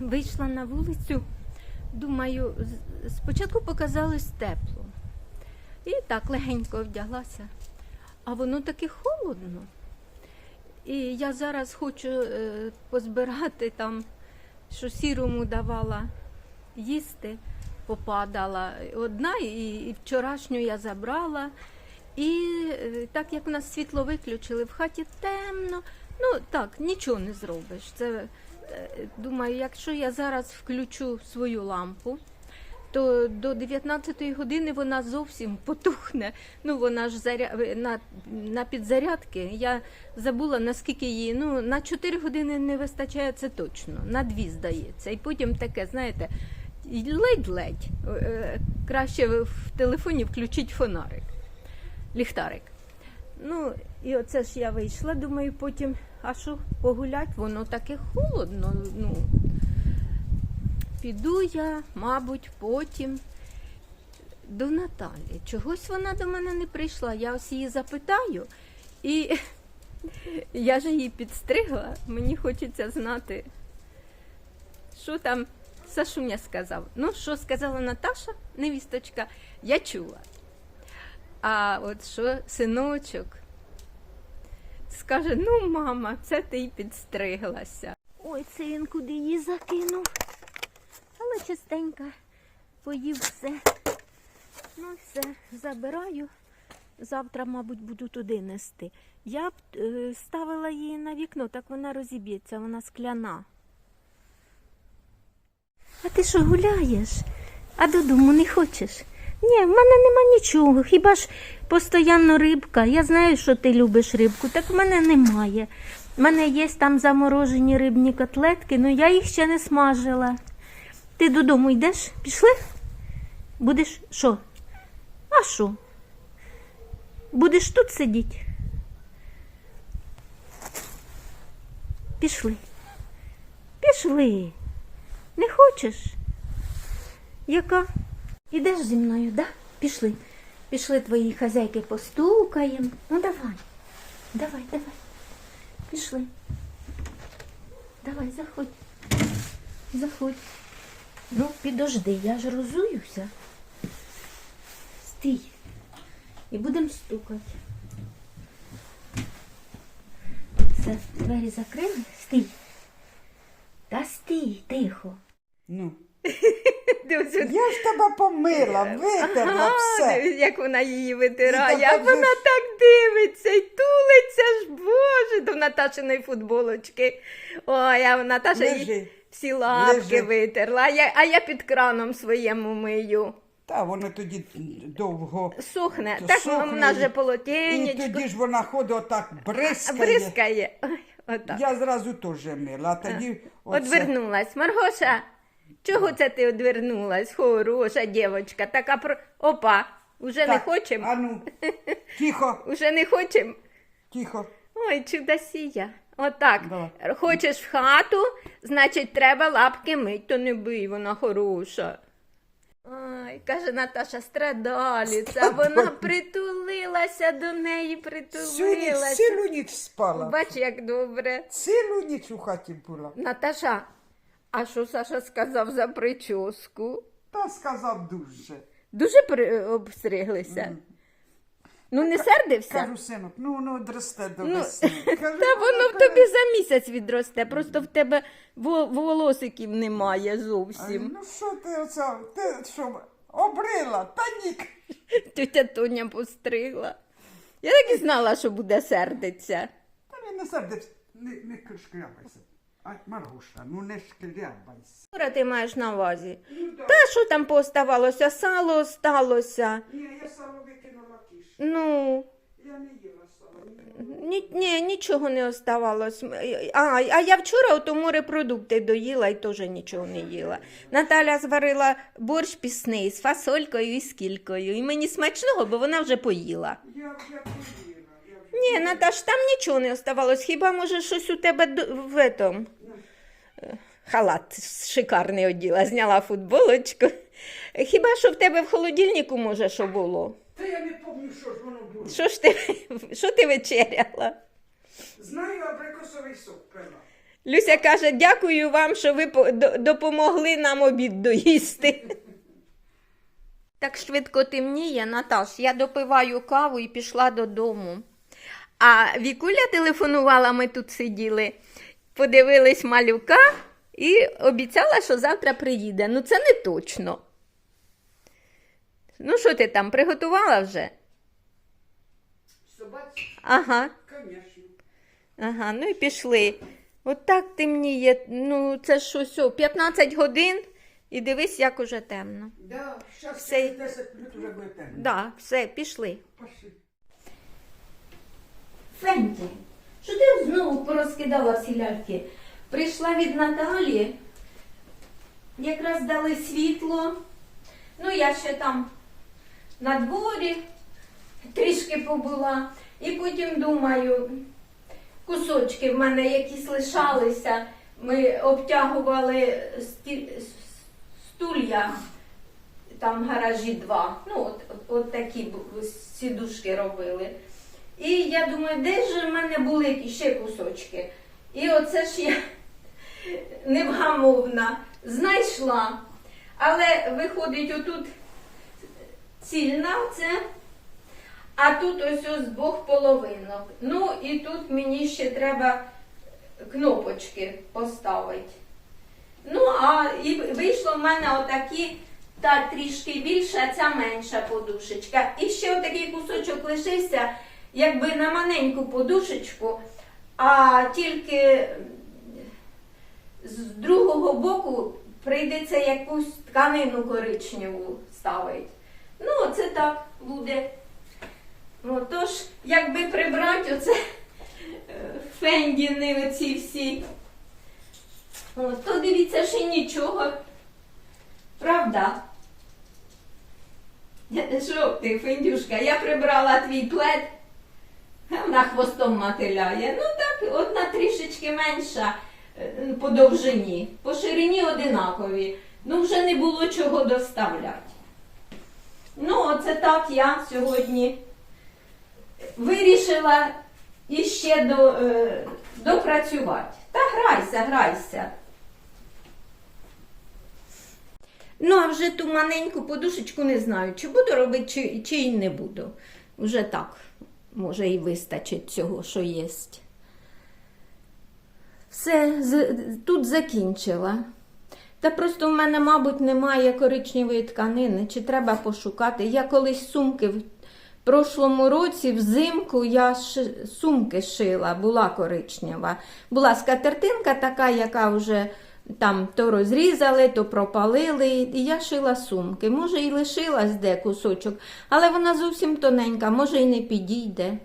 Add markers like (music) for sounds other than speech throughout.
вийшла на вулицю, думаю, спочатку показалось тепло. І так легенько вдяглася. А воно таки холодно. І я зараз хочу е, позбирати там, що сірому давала їсти, попадала одна, і, вчорашню я забрала. І е, так як нас світло виключили, в хаті темно, ну так, нічого не зробиш. Це, думаю, якщо я зараз включу свою лампу, то до 19 години вона зовсім потухне. Ну, вона ж заря... на, на підзарядки. Я забула, наскільки її. Ну, на 4 години не вистачає, це точно. На 2 здається. І потім таке, знаєте, ледь-ледь. Е, е, Краще в телефоні включіть фонарик, ліхтарик. Ну, і оце ж я вийшла, думаю, потім, а що, погулять, воно таке холодно. Ну, Піду я, мабуть, потім до Наталі. Чогось вона до мене не прийшла. Я ось її запитаю, і (laughs) я ж її підстригла. Мені хочеться знати, що там Сашуня сказав. Ну, що сказала Наташа, невісточка, я чула. А от що синочок скаже: ну, мама, це ти й підстриглася. Ой, це він куди її закинув. Але частенько поїв все. Ну, все, забираю. Завтра, мабуть, буду туди нести. Я б е, ставила її на вікно, так вона розіб'ється, вона скляна. А ти що гуляєш? А додому не хочеш? Ні, в мене нема нічого. Хіба ж постійно рибка. Я знаю, що ти любиш рибку, так в мене немає. У мене є там заморожені рибні котлетки, але я їх ще не смажила. Ти додому йдеш? Пішли? Будеш що? А що? Будеш тут сидіти? Пішли. Пішли. Не хочеш? Яка? Ідеш зі мною, да? Пішли. Пішли твої хазяйки постукаємо. Ну давай. Давай, давай. Пішли. Давай, заходь. Заходь. Ну, підожди, я ж розуюся. Стій. І будемо стукати. Все, двері закрили? Стій. Та стій, тихо. Ну. (laughs) Я ж тебе помила, витерла все. Як вона її І витирає, а вона ж- так дивиться і тулиться ж, боже, до Наташиної футболочки. Ой, а Наташа їй Лежи. всі лапки Лежи. витерла, а я, а я під краном своєму мию. Та воно тоді довго. Сухне, То так сухне, вона же і- І полотенечко тоді ж вона ходить отак бризкає. бризкає. Ой, отак. Я зразу теж мила, а тоді оце. Одвернулась. Маргоша, чого це ти одвернулась? Хороша дівчинка, така про. Опа, уже не Так, хочем? А ну, тихо, (laughs) Уже не хочем? тихо. Ой, чудосія. Отак. Давай. Хочеш в хату, значить, треба лапки мить, то не бий, вона хороша. Ой, каже Наташа, страдаліця. Вона притулилася до неї, Всю ніч, притулилася. цілу ніч спала. Бач, як добре. Цілу ніч у хаті була. Наташа, а що Саша сказав за прическу? Та сказав дуже. Дуже при... обстриглися. Ну, не сердився? Кажу, синок, ну ну дросте до Ну, весни. (laughs) Кажу, Та «Ну, воно в тобі за місяць відросте, просто в тебе волосиків немає зовсім. Ну що ти оце, ти що, обрила, та ні. (laughs) Тетя Тоня постригла. Я так і знала, що буде сердиться. Та він не сердиться, не, не шкрябайся. Ай, Маргуша, ну не шкрябайся. Що ти маєш на увазі? Ну. Та що там пооставалося? Сало осталося. Ні, я сало викинула кіш. Ну, Я не їла сало. ні. ні, ні, нічого не оставалось. А, а я вчора ото морепродукти доїла і теж нічого не їла. Наталя зварила борщ пісний з фасолькою і з кількою. І мені смачного, бо вона вже поїла. Я вже поїла. Я вже... Ні, Наташ, там нічого не оставалось. Хіба може щось у тебе д- в этом? Халат шикарний оділа, зняла футболочку. Хіба що в тебе в холодильнику може що було? Та я не пам'ятаю, що ж воно було. Що ж ти, що ти вечеряла? Знаю, абрикосовий сок пила. Люся каже, дякую вам, що ви допомогли нам обід доїсти. Так швидко темніє, Наташ. Я допиваю каву і пішла додому. А Вікуля телефонувала, ми тут сиділи, подивились малюка і обіцяла, що завтра приїде. Ну, це не точно. Ну, що ти там, приготувала вже? Собаці, Ага. Ага, ну і пішли. От так темніє. Ну, це ж що, сьо, 15 годин, і дивись, як уже темно. Да, зараз Все. через 10 минут вже буде темно. Да, все, пішли. Пошли. Фенті, знову порозкидала всі ляльки? Прийшла від Наталі, якраз дали світло. Ну, я ще там на дворі трішки побула. І потім думаю, кусочки в мене якісь лишалися. Ми обтягували стулья, там гаражі два. Ну, от, от такі сідушки робили. І я думаю, де ж в мене були які ще кусочки? І оце ж я (laughs) невгамовна знайшла. Але виходить, отут цільна це, а тут ось ось з двох половинок. Ну і тут мені ще треба кнопочки поставити. Ну, а і вийшло в мене отакі, та трішки більша, ця менша подушечка. І ще отакий кусочок лишився, якби на маленьку подушечку, а тільки з другого боку прийдеться якусь тканину коричневу ставити. Ну, це так буде. Ну, тож, якби прибрати оце е, фендіни оці всі. О, то дивіться, ще нічого. Правда? Що ти, Фендюшка, я прибрала твій плед, вона хвостом мотиляє. Ну так, одна трішечки менша е, по довжині, по ширині одинакові. Ну, вже не було чого доставляти. Ну, оце так я сьогодні вирішила іще до, е, допрацювати. Та грайся, грайся. Ну, а вже ту маленьку подушечку не знаю, чи буду робити, чи, чи не буду. Вже так, може, і вистачить цього, що є. Все, тут закінчила. Та просто в мене, мабуть, немає коричневої тканини, чи треба пошукати. Я колись сумки в прошлому році, взимку, я ши- сумки шила, була коричнева. Була скатертинка така, яка вже там то розрізали, то пропалили, і я шила сумки. Може, і лишилась де кусочок, але вона зовсім тоненька, може, і не підійде.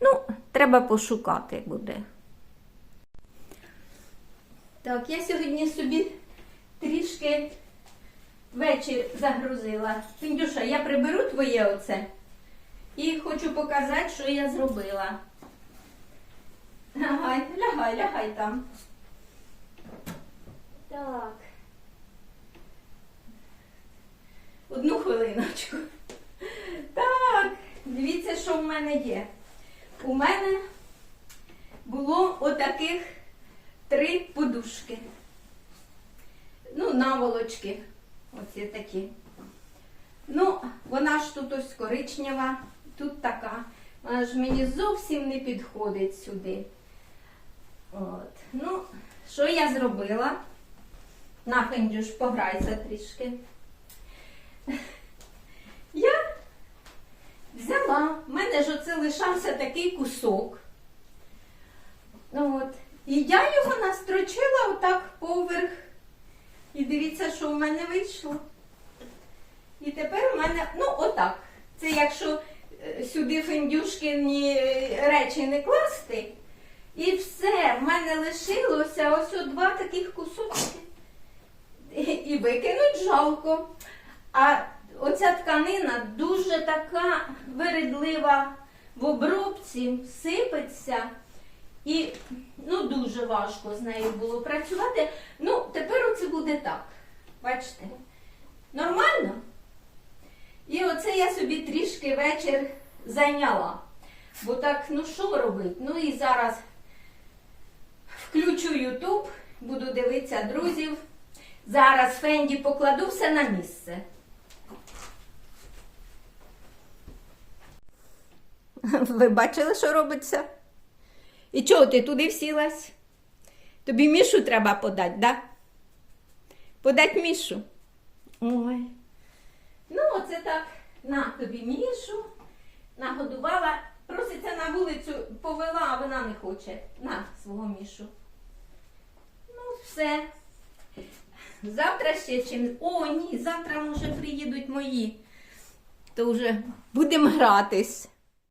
Ну, треба пошукати буде. Так, я сьогодні собі трішки вечір загрузила. Фіндюша, я приберу твоє оце і хочу показати, що я зробила. Лягай, лягай, лягай там. Так. Одну хвилиночку. Так, дивіться, що в мене є. У мене було отаких три подушки. Ну, наволочки. Оці такі. Ну, вона ж тут ось коричнева, тут така. Вона ж мені зовсім не підходить сюди. От. Ну, що я зробила? На, Фендюш, пограйся трішки. (laughs) Я взяла, в мене ж оце лишався такий кусок. Ну, от. І я його настрочила отак поверх. І дивіться, що в мене вийшло. І тепер у мене, ну, отак. Це якщо е, сюди фендюшкині е, речі не класти. І все, в мене лишилося ось два таких кусочки. І- викинуть жалко. А оця тканина дуже така вередлива в обробці, сипеться. І ну, дуже важко з нею було працювати. Ну, тепер оце буде так. Бачите? Нормально? І оце я собі трішки вечір зайняла. Бо так, ну що робити? Ну і зараз Включу Ютуб, буду дивитися друзів. Зараз Фенді покладу все на місце. Ви бачили, що робиться? І чого ти туди всілась? Тобі мішу треба подати, да? Подать мішу. Ой. Ну, оце так. На тобі мішу. Нагодувала. Проситься на вулицю, повела, а вона не хоче. На свого мішу. Ну, все. Завтра ще чим. О, ні, завтра може приїдуть мої. То вже будемо гратись.